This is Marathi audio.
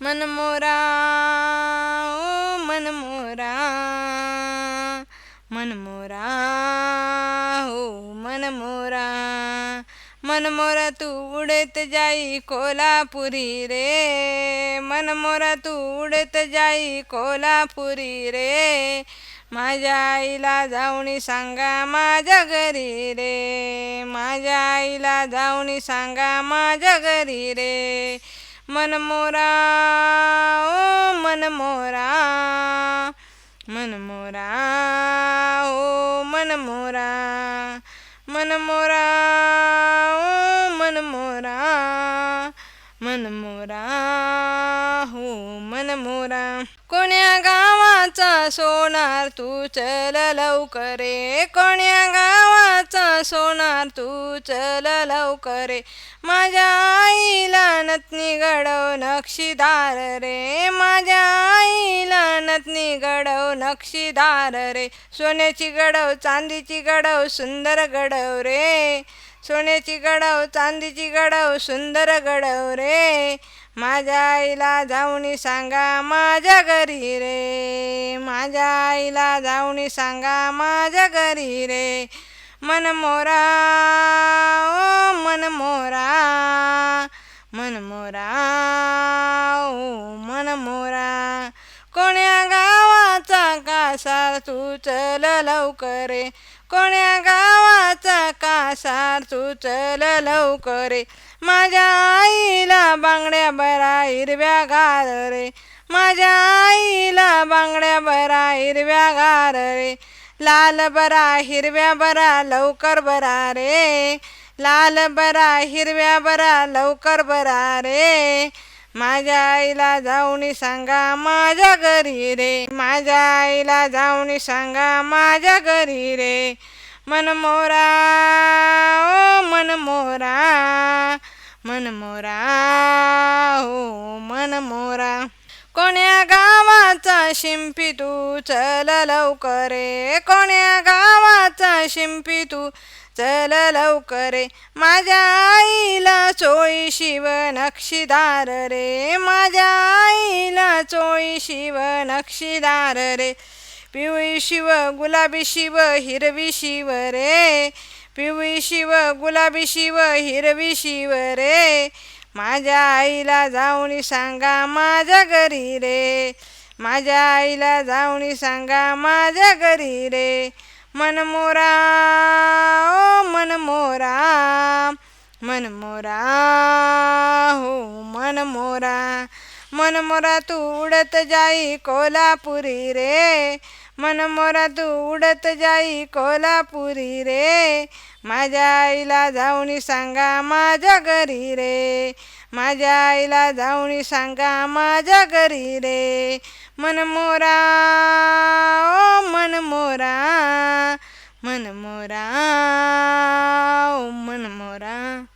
मनमोरा ओ मनमोरा मनमोरा हो मनमोरा मनमोरा तू उडत जाई कोल्हापुरी रे मनमोरा तू उडत जाई कोल्हापुरी रे माझ्या आईला जाऊन सांगा माझ्या घरी रे माझ्या आईला जाऊन सांगा माझ्या घरी रे मन मोरा ओ मन मोरा मन मोरा ओ मन मोरा मन मोरा ओ मन मोरा हो मन मोरा कोण्या गावाचा सोनार तू चल लवकरे कोण्या गावाचा सोनार तू चल लवकरे माझ्या आईला नतनी गडव नक्षीदार रे. माझ्या आईला नतनी गडव नक्षीदार रे. सोन्याची गडव चांदीची गडव सुंदर गडव रे. सोन्याची गडव चांदीची गडव सुंदर गडव रे. माझ्या आईला जाऊनी सांगा माझ्या घरी रे. माझ्या आईला जाऊनी सांगा माझ्या घरी रे. मनमोरा मोरा कोण्या गावाचा कासार तू चल लवकर. कोण्या गावाचा कासार तू चल लवकर. माझ्या आईला बांगड्या बरा हिरव्या गार रे. माझ्या आईला बांगड्या बरा हिरव्या गार रे. लाल बरा हिरव्या बरा लवकर बरा रे. लाल बरा हिरव्या बरा लवकर बरा रे. माझ्या आईला जाऊन सांगा माझ्या घरी रे. माझ्या आईला जाऊन सांगा माझ्या घरी रे. मनमोरा ओ मनमोरा मनमोरा हो मनमोरा कोण्या गावाचा शिंपी तू? चल लवकर कोण्या गावाचा शिंपी तू? चल लवकरे. माझ्या आईला चोळी शिव नक्षीदार रे. माझ्या आईला चोळी शिव नक्षीदार रे. पिवळी शिव गुलाबी शिव हिरवी शिव रे. पिवळी शिव गुलाबी शिव हिरवी शिव रे. माझ्या आईला जाऊन सांगा माझ्या घरी रे. माझ्या आईला जाऊन सांगा माझ्या घरी रे. मनमोरा ओ मनमोरा मनमोरा हो मनमोरा मनमोरा तू उडत जाई कोल्हापुरी रे मनमोरा तू उडत जाई कोल्हापुरी रे माझ्या आईला जाऊन सांगा माझ्या घरी रे माझ्या आईला जाऊन सांगा माझ्या घरी रे मनमोरा me enamorao, me enamorao.